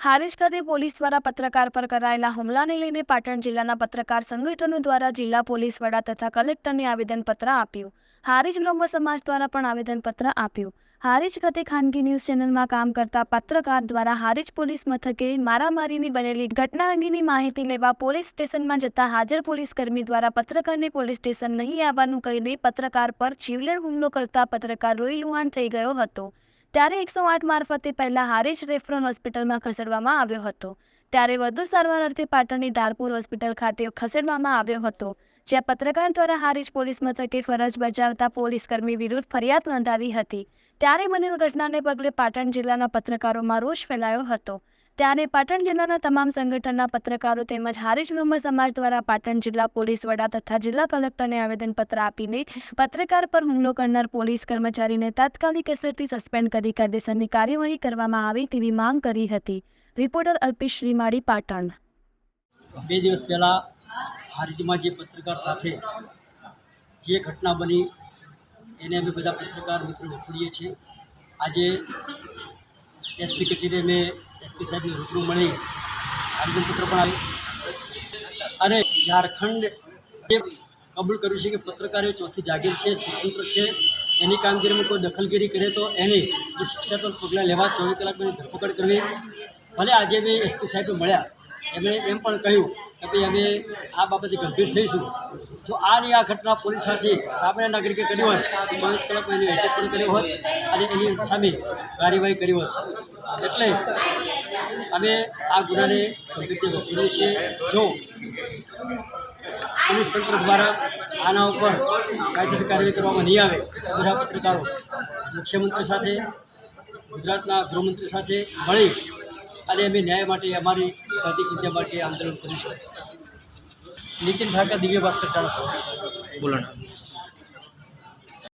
હારીજ ખાતે પોલીસ દ્વારા પત્રકાર પર કરાયેલા હુમલાને લઈને પાટણ જિલ્લાના પત્રકાર સંગઠનો દ્વારા જિલ્લા પોલીસ વડા તથા કલેક્ટરને આવેદનપત્ર આપ્યું. હારીજ બ્રહ્મ સમાજ દ્વારા પણ આવેદનપત્ર આપ્યું. હારીજ ખાતે ખાનગી ન્યૂઝ ચેનલમાં કામ કરતા પત્રકાર દ્વારા હારીજ પોલીસ મથકે મારામારીની બનેલી ઘટના અંગેની માહિતી લેવા પોલીસ સ્ટેશનમાં જતા હાજર પોલીસ કર્મી દ્વારા પત્રકારને પોલીસ સ્ટેશન નહીં આવવાનું કહીને પત્રકાર પર જીવલેણ હુમલો કરતા પત્રકાર રોઈ લુહાણ થઈ ગયો હતો. ત્યારે એકસો આઠ મારફતે પહેલાં હારીજ રેફરલ હોસ્પિટલમાં ખસેડવામાં આવ્યો હતો. ત્યારે વધુ સારવાર અર્થે પાટણની ધારપુર હોસ્પિટલ ખાતે ખસેડવામાં આવ્યો હતો, જ્યાં પત્રકાર દ્વારા હારીજ પોલીસ મથકે ફરજ બજાવતા પોલીસ કર્મી વિરુદ્ધ ફરિયાદ નોંધાવી હતી. ત્યારે બનેલ ઘટનાને પગલે પાટણ જિલ્લાના પત્રકારોમાં રોષ ફેલાયો હતો. ત્યારે પાટણ જિલ્લાના તમામ સંગઠનના પત્રકારો તેમજ હારીજ બ્રહ્મ સમાજ દ્વારા પાટણ જિલ્લા પોલીસ વડા તથા જિલ્લા કલેક્ટરને આવેદનપત્ર આપીને પત્રકાર પર હુમલો કરનાર પોલીસ કર્મચારીને તાત્કાલિક અસરથી સસ્પેન્ડ કરી કાયદેસરની કાર્યવાહી કરવામાં આવે તેવી માંગ કરી હતી. રિપોર્ટર અલ્પેશ શ્રીમાળી, પાટણ. બે દિવસ પહેલાં હારીજમાં જે પત્રકાર સાથે જે ઘટના બની, એને અમે બધા પત્રકાર મિત્રો વખોડીએ છીએ. આજે એસપી કચેરી અમે એસપી સાહેબને રૂબરૂ મળી આવેદનપત્ર પણ આવ્યું અને ઝારખંડ એ કબૂલ કર્યું છે કે પત્રકારો ચોથી જાગીર છે, સ્વતંત્ર છે. એની કામગીરીમાં કોઈ દખલગીરી કરે તો એને શિક્ષાત્મક પગલાં લેવા ચોવીસ કલાકની ધરપકડ કરવી. ભલે આજે મેં એસપી સાહેબ મળ્યા, એમણે એમ પણ કહ્યું કે ભાઈ અમે આ બાબતે ગંભીર થઈશું. જો આની આ ઘટના પોલીસ સાથે સામાન્ય નાગરિકે કરી હોત ચોવીસ કલાકમાં એની અટક પણ કર્યો હોત અને એની સામે કાર્યવાહી કરી હોત એટલે અમે આ ગુનાને ગંભીરથી વખોડીએ છીએ જો પોલીસ તંત્ર દ્વારા આના ઉપર કાયદેસર કાર્યવાહી કરવામાં નહીં આવે બધા પત્રકારો મુખ્યમંત્રી સાથે, ગુજરાતના ગૃહમંત્રી સાથે મળી અને અમે ન્યાય માટે અમારી ચિંતા માટે આંદોલન કરીશું. નીતિન ઠાકર દિવ્ય ભાસ્કર ચાણસમા બોલો ના.